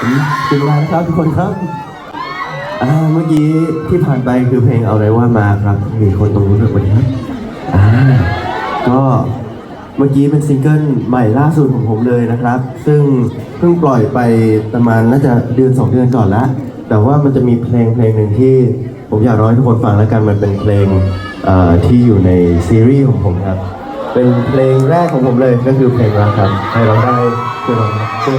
ถึงแล้วครับทุกคนครับเมื่อกี้ที่ผ่านไปคือเพลงเอาไรว่ามาครับ มีคนตรงรู้นด้วยคนนี้อ่าก็เมื่อกี้เป็นซิงเกิลใหม่ล่าสุดของผมเลยนะครับ ซึ่งเพิ่งปล่อยไปประมาณน่าจะเดือนสองเดือนก่อนละ แต่ว่ามันจะมีเพลงเพลงหนึ่งที่ผมอยากร้องให้ทุกคนฟังแล้วกันมันเป็นเพลงที่อยู่ในซีรีส์ของผมครับ เป็นเพลงแรกของผมเลยก็คือเพลงรักครับใครร้องได้ช่วยร้องช่วย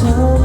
tell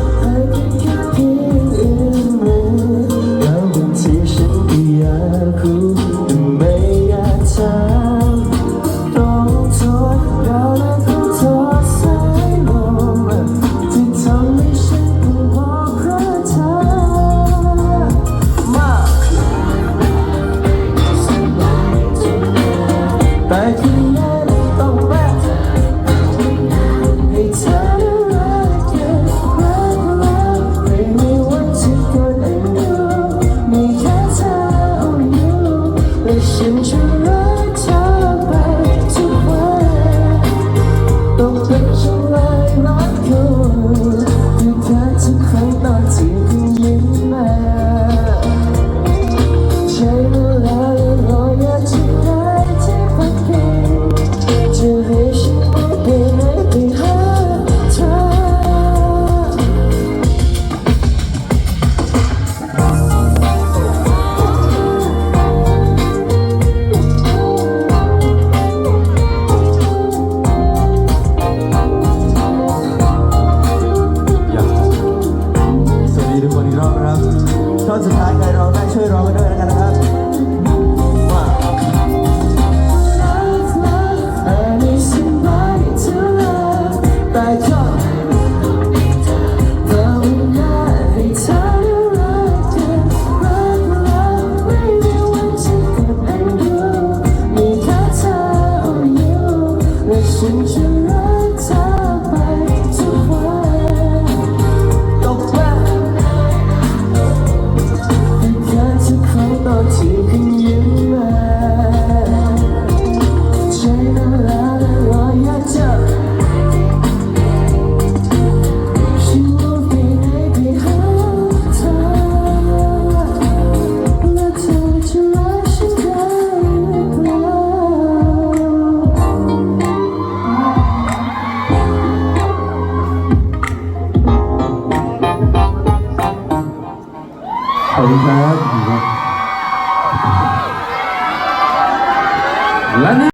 Are you